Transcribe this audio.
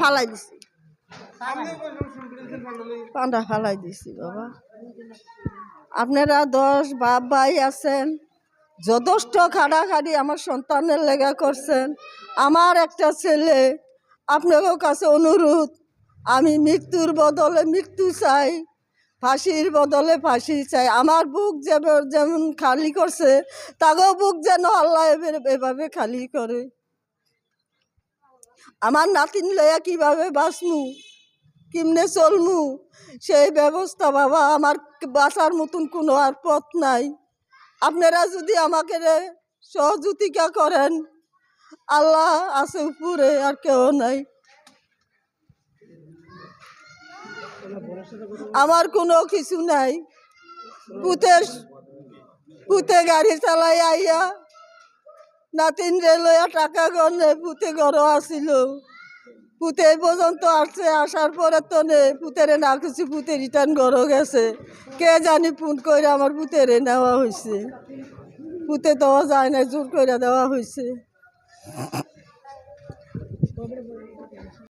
ফালাই দিছি। পান্ডা ফালাই দিছি, বাবা। আপনারা দশ বাপ ভাই আছেন, যথেষ্ট খাড়াখাড়ি আমার সন্তানের লেগা করছেন। আমার একটা ছেলে আপনাদের কাছে অনুরোধ, আমি মৃত্যুর বদলে মৃত্যু চাই। ফাঁসির বদলে ফাঁসি চাই। আমার বুক যেমন খালি করছে তাকেও বুক যেন আল্লাহ এভাবে- খালি করে। আমার নাতিন লইয়া কীভাবে বাঁচমু? কেমনে চলমু? সেই ব্যবস্থা বাবা, আমার বাঁচার মতন কোনো আর পথ নাই। আপনারা যদি আমাকে সহযোগিতা করেন, আল্লাহ আছে উপরে আর কেউ নাই। আমার কোনো কিছু নাই। পুতে পুতে গাড়ি চালাই আইয়া নাতিন রে লইয়া টাকা গনে পুতে ঘর আসিল পুতে পর্যন্ত আসছে, আসার পরে তো নে পুতেরে না কিছু, পুতে রিটার্ন ঘরও গেছে। কে জানি ফোন করে আমার পুতেরে নেওয়া হয়েছে পুতে দেওয়া যায় না জোর করে দেওয়া হয়েছে